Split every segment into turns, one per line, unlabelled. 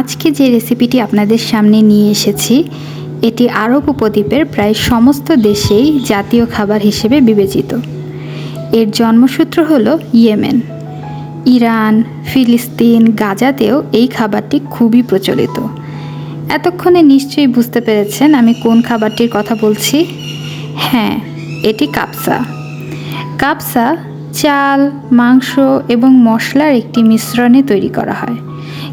আজকে যে রেসিপিটি আপনাদের সামনে নিয়ে এসেছি, এটি আরব উপদ্বীপের প্রায় সমস্ত দেশেই জাতীয় খাবার হিসেবে বিবেচিত। এর জন্মসূত্র হল ইয়েমেন। ইরান, ফিলিস্তিন, গাজাতেও এই খাবারটি খুবই প্রচলিত। এতক্ষণে নিশ্চয়ই বুঝতে পেরেছেন আমি কোন খাবারটির কথা বলছি? হ্যাঁ এটি কাপসা। কাপসা চাল, মাংস এবং মশলার একটি মিশ্রণে তৈরি করা হয়।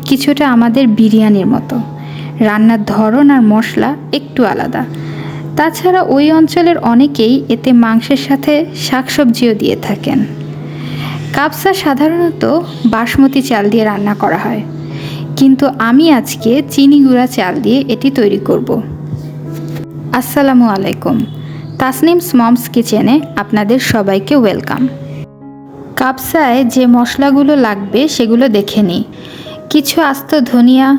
কিছুটা আমাদের বিরিয়ানির মতো। রান্নার ধরন আর মশলা একটু আলাদা। তাছাড়া ওই অঞ্চলের অনেকেই এতে মাংসের সাথে শাকসবজিও দিয়ে থাকেন। কাপসা সাধারণত বাসমতি চাল দিয়ে রান্না করা হয়। কিন্তু আমি আজকে চিনি গুঁড়া চাল দিয়ে এটি তৈরি করব। আসসালামু আলাইকুম। তাসনিমস মমস কিচেনে আপনাদের সবাইকে ওয়েলকাম। কাপসায় যে মশলাগুলো লাগবে সেগুলো দেখে নিই। কিছু আস্ত ধনিয়া,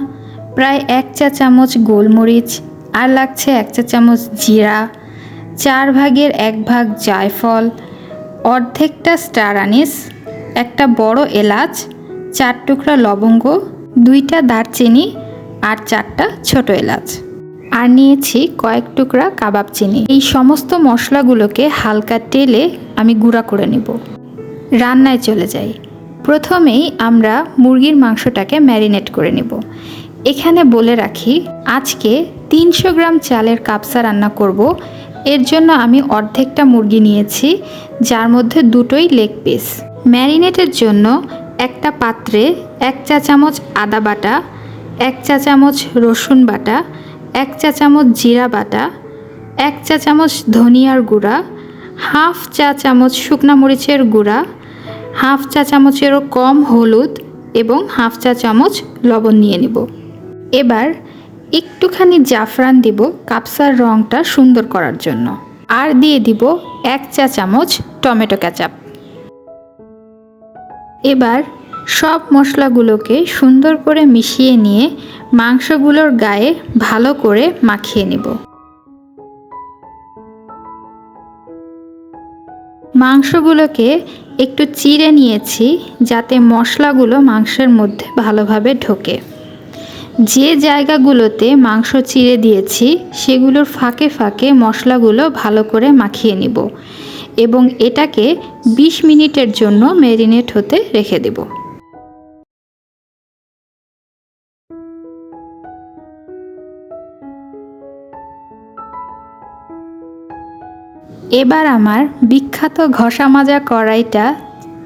প্রায় এক চা চামচ গোলমরিচ আর লাগছে এক চা চামচ জিরা, চার ভাগের এক ভাগ জায়ফল, অর্ধেকটা স্টার আনিস, একটা বড় এলাচ, চার টুকরা লবঙ্গ, দুইটা দারচিনি আর চারটা ছোট এলাচ। আর নিয়েছি কয়েক টুকরা কাবাব চিনি। এই সমস্ত মশলাগুলোকে হালকা তেলে আমি গুঁড়া করে নেব। রান্নায় চলে যাই। প্রথমেই আমরা মুরগির মাংসটাকে ম্যারিনেট করে নেব। এখানে বলে রাখি, আজকে তিনশো গ্রাম চালের কাপসা রান্না করব। এর জন্য আমি অর্ধেকটা মুরগি নিয়েছি, যার মধ্যে দুটোই লেগ পিস ম্যারিনেটের জন্য একটা পাত্রে এক চা চামচ আদা বাটা, এক চা চামচ রসুন বাটা, এক চা চামচ জিরা বাটা, এক চা চামচ ধনিয়ার গুঁড়া, হাফ চা চামচ শুকনা মরিচের গুঁড়া হাফ চা চামচেরও কম হলুদ এবং হাফ চা চামচ লবণ নিয়ে নেব। এবার একটুখানি জাফরান দিব কাপসার রঙটা সুন্দর করার জন্য। আর দিয়ে দিব এক চা চামচ টমেটো ক্যাচাপ এবার সব মশলাগুলোকে সুন্দর করে মিশিয়ে নিয়ে মাংসগুলোর গায়ে ভালো করে মাখিয়ে নেব। মাংসগুলোকে একটু চিড়ে নিয়েছি যাতে মশলাগুলো মাংসের মধ্যে ভালোভাবে ঢোকে। যে জায়গাগুলোতে মাংস চিড়ে দিয়েছি, সেগুলোর ফাঁকে ফাঁকে মশলাগুলো ভালো করে মাখিয়ে নিব এবং এটাকে ২০ মিনিটের জন্য ম্যারিনেট হতে রেখে দেব। এবার আমার বিখ্যাত ঘষা মাজা কড়াইটা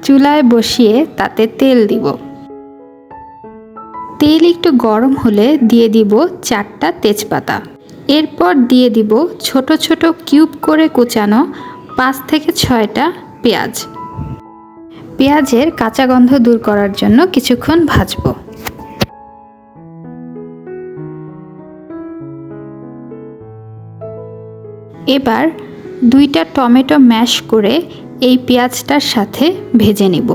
চুলায় বসিয়ে তাতে তেল দিব। তেল একটু গরম হলে দিয়ে দিব চারটা তেজপাতা। এরপর দিয়ে দিব ছোট ছোট কিউব করে কুচানো পাঁচ থেকে ছয়টা পেঁয়াজ। পেঁয়াজের কাঁচা গন্ধ দূর করার জন্য কিছুক্ষণ ভাজবো। এবার দুইটা টমেটো ম্যাশ করে এই পেঁয়াজটার সাথে ভেজে নেব।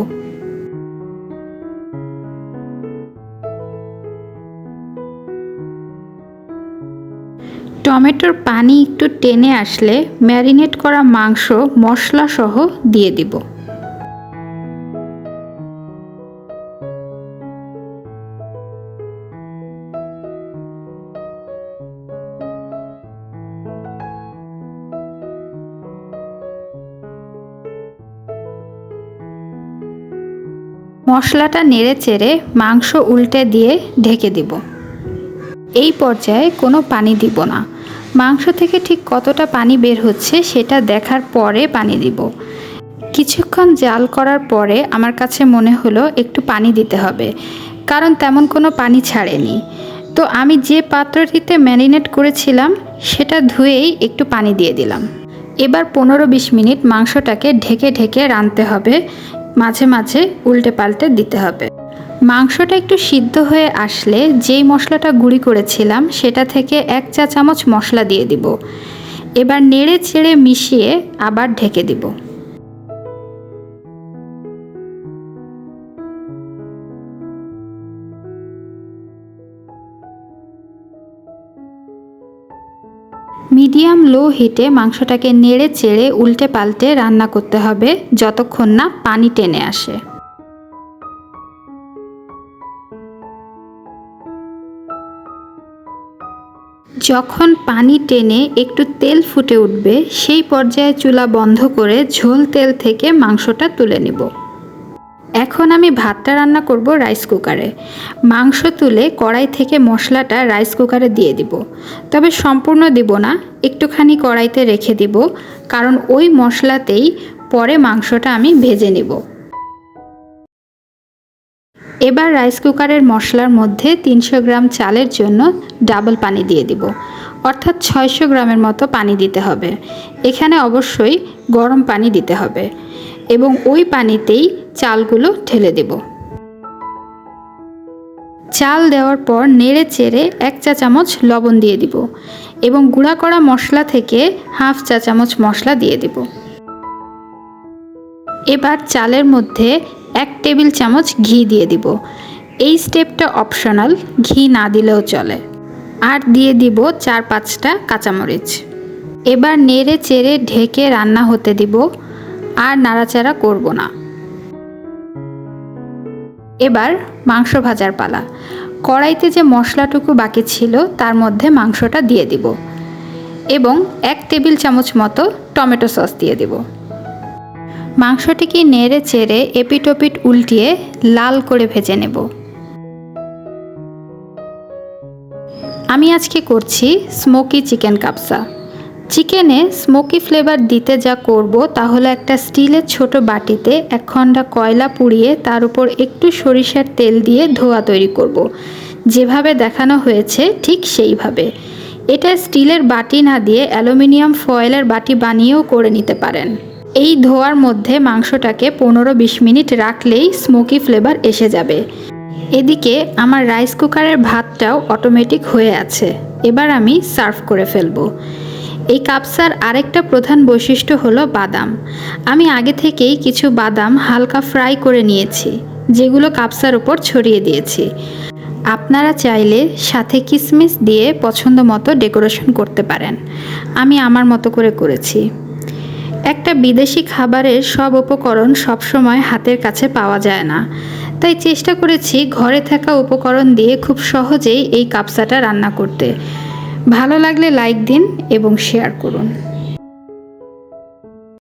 টমেটোর পানি একটু টেনে আসলে ম্যারিনেট করা মাংস মশলা সহ দিয়ে দিব। মশলাটা নেড়ে চেড়ে মাংস উল্টে দিয়ে ঢেকে দিব। এই পর্যায়ে কোনো পানি দিব না। মাংস থেকে ঠিক কতটা পানি বের হচ্ছে সেটা দেখার পরে পানি দিব। কিছুক্ষণ জাল করার পরে আমার কাছে মনে হলো একটু পানি দিতে হবে, কারণ তেমন কোনো পানি ছাড়েনি। তো আমি যে পাত্রটিতে ম্যারিনেট করেছিলাম, সেটা ধুয়েই একটু পানি দিয়ে দিলাম। এবার পনেরো বিশ মিনিট মাংসটাকে ঢেকে ঢেকে রাঁধতে হবে মাঝে মাঝে উল্টে পাল্টে দিতে হবে। মাংসটা একটু সিদ্ধ হয়ে আসলে যেই মশলাটা গুঁড়ি করেছিলাম, সেটা থেকে এক চা চামচ মশলা দিয়ে দিব। এবার নেড়ে চেড়ে মিশিয়ে আবার ঢেকে দিব। মিডিয়াম লো হিটে মাংসটাকে নেড়ে চেড়ে উল্টে পাল্টে রান্না করতে হবে যতক্ষণ না পানি টেনে আসে। যখন পানি টেনে একটু তেল ফুটে উঠবে, সেই পর্যায়ে চুলা বন্ধ করে ঝোল তেল থেকে মাংসটা তুলে নিব। এখন আমি ভাতটা রান্না করব রাইস কুকারে মাংস তুলে কড়াই থেকে মশলাটা রাইস কুকারে দিয়ে দিব। তবে সম্পূর্ণ দিব না, একটুখানি কড়াইতে রেখে দিব, কারণ ওই মশলাতেই পরে মাংসটা আমি ভেজে নেব। এবার রাইস কুকারের মশলার মধ্যে তিনশো গ্রাম চালের জন্য ডাবল পানি দিয়ে দিব। অর্থাৎ ছয়শো গ্রামের মতো পানি দিতে হবে। এখানে অবশ্যই গরম পানি দিতে হবে। এবং ওই পানিতেই চালগুলো ঢেলে দেব। চাল দেওয়ার পর নেড়ে চেড়ে এক চা চামচ লবণ দিয়ে দিব এবং গুঁড়া করা মশলা থেকে হাফ চা চামচ মশলা দিয়ে দিব। এবার চালের মধ্যে এক টেবিল চামচ ঘি দিয়ে দিব। এই স্টেপটা অপশনাল, ঘি না দিলেও চলে। আর দিয়ে দিব চার পাঁচটা কাঁচামরিচ। এবার নেড়ে চেড়ে ঢেকে রান্না হতে দিব আর নাড়াচাড়া করব না। এবার মাংস ভাজার পালা। কড়াইতে যে মশলাটুকু বাকি ছিল, তার মধ্যে মাংসটা দিয়ে দিব এবং এক টেবিল চামচ মতো টমেটো সস দিয়ে দিব। মাংসটিকে নেড়ে চেড়ে এপিটোপিট উল্টিয়ে লাল করে ভেজে নেব। আমি আজকে করছি স্মোকি চিকেন কাপসা। চিকেনে স্মোকি ফ্লেভার দিতে যা করব, তাহলে একটা স্টিলের ছোট বাটিতে এক খণ্ডা কয়লা পুড়িয়ে তার উপর একটু সরিষার তেল দিয়ে ধোয়া তৈরি করব। যেভাবে দেখানো হয়েছে ঠিক সেইভাবে। এটা স্টিলের বাটি না দিয়ে অ্যালুমিনিয়াম ফয়েলের বাটি বানিয়েও করে নিতে পারেন। এই ধোয়ার মধ্যে মাংসটাকে পনেরো বিশ মিনিট রাখলেই স্মোকি ফ্লেভার এসে যাবে। এদিকে আমার রাইস কুকারের ভাতটাও অটোমেটিক হয়ে আছে। এবার আমি সার্ভ করে ফেলব। এই কাপসার আরেকটা প্রধান বৈশিষ্ট্য হলো বাদাম। আমি আগে থেকেই কিছু বাদাম হালকা ফ্রাই করে নিয়েছি, যেগুলো কাপসার উপর ছড়িয়ে দিয়েছি। আপনারা চাইলে সাথে কিশমিশ দিয়ে পছন্দ মতো ডেকোরেশন করতে পারেন। আমি আমার মতো করে করেছি। একটা বিদেশি খাবারের সব উপকরণ সবসময় হাতের কাছে পাওয়া যায় না। তাই চেষ্টা করেছি ঘরে থাকা উপকরণ দিয়ে খুব সহজেই এই কাপসাটা রান্না করতে। ভালো লাগলে লাইক দিন এবং শেয়ার করুন।